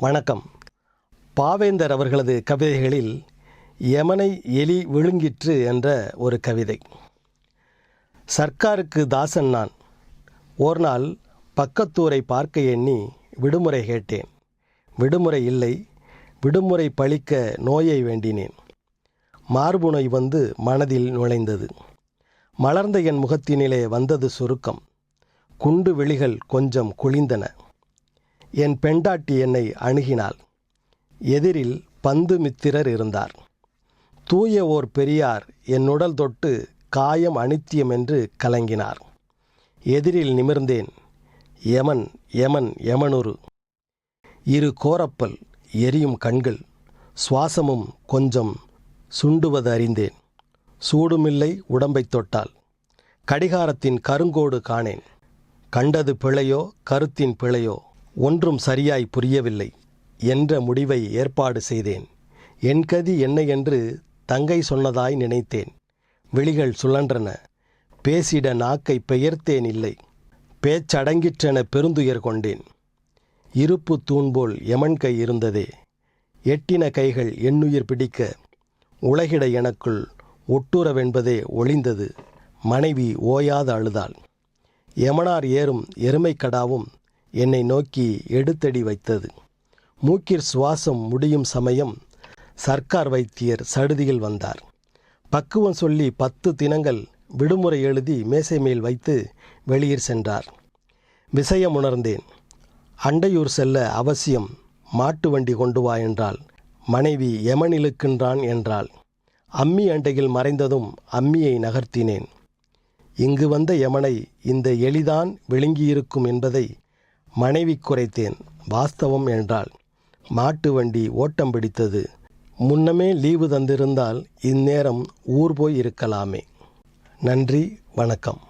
வணக்கம். பாவேந்தர் அவர்களது கவிதைகளில் யமனை எலி விழுங்கிற்று என்ற ஒரு கவிதை. சர்க்காருக்கு தாசன் நான். ஓர் நாள் பக்கத்தூரை பார்க்க எண்ணி விடுமுறை கேட்டேன். விடுமுறை இல்லை விடுமுறை பழிக்க நோயை வேண்டினேன். மார்புணை வந்து மனதில் நுழைந்தது. மலர்ந்த என் முகத்தினிலே வந்தது சுருக்கம். குண்டு விழிகள் கொஞ்சம் குளிந்தன. என் பெண்டாட்டி என்னை அணுகினாள். எதிரில் பந்து மித்திரர் இருந்தார். தூய ஓர் பெரியார் என் உடல் தொட்டு காயம் அனித்தியம் என்று கலங்கினார். எதிரில் நிமிர்ந்தேன். யமன் யமன் யமனுரு. இரு கோரப்பல் எரியும் கண்கள் சுவாசமும் கொஞ்சம் சுண்டுவது அறிந்தேன். சூடுமில்லை உடம்பைத் தொட்டால் கடிகாரத்தின் கருங்கோடு காணேன். கண்டது பிழையோ கருத்தின் பிழையோ ஒன்றும் சரியாய் புரியவில்லை என்ற முடிவை ஏற்பாடு செய்தேன். என் கதி என்ன என்று தங்கை சொன்னதாய் நினைத்தேன். விழிகள் சுழன்றன. பேசிட நாக்கை பெயர்த்தேன் இல்லை. பேச்சடங்கிற்றென பெருந்துயர் கொண்டேன். இருப்பு தூண்போல் எமன் கை இருந்ததே. எட்டின கைகள் எண்ணுயிர் பிடிக்க உலகிட எனக்குள் ஒட்டுறவென்பதே ஒளிந்தது. மனைவி ஓயாத அழுதாள். யமனார் ஏறும் எருமைக்கடாவும் என்னை நோக்கி எடுத்தடி வைத்தது. மூக்கிற் சுவாசம் முடியும் சமயம் சர்க்கார் வைத்தியர் சடுதியில் வந்தார். பக்குவம் சொல்லி பத்து தினங்கள் விடுமுறை எழுதி மேசை மேல் வைத்து வெளியில் சென்றார். விஷயம் உணர்ந்தேன். அண்டையூர் செல்ல அவசியம் மாட்டு வண்டி கொண்டு வா என்றால் மனைவி யமன் இழுக்கின்றான் என்றாள். அம்மி அண்டையில் மறைந்ததும் அம்மியை நகர்த்தினேன். இங்கு வந்த யமனை இந்த எளிதான் விழுங்கியிருக்கும் என்பதை மனைவி குறைத்தேன். வாஸ்தவம் என்றால் மாட்டு வண்டி ஓட்டம் பிடித்தது. முன்னமே லீவு தந்திருந்தால் இந்நேரம் ஊர் போய் இருக்கலாமே. நன்றி வணக்கம்.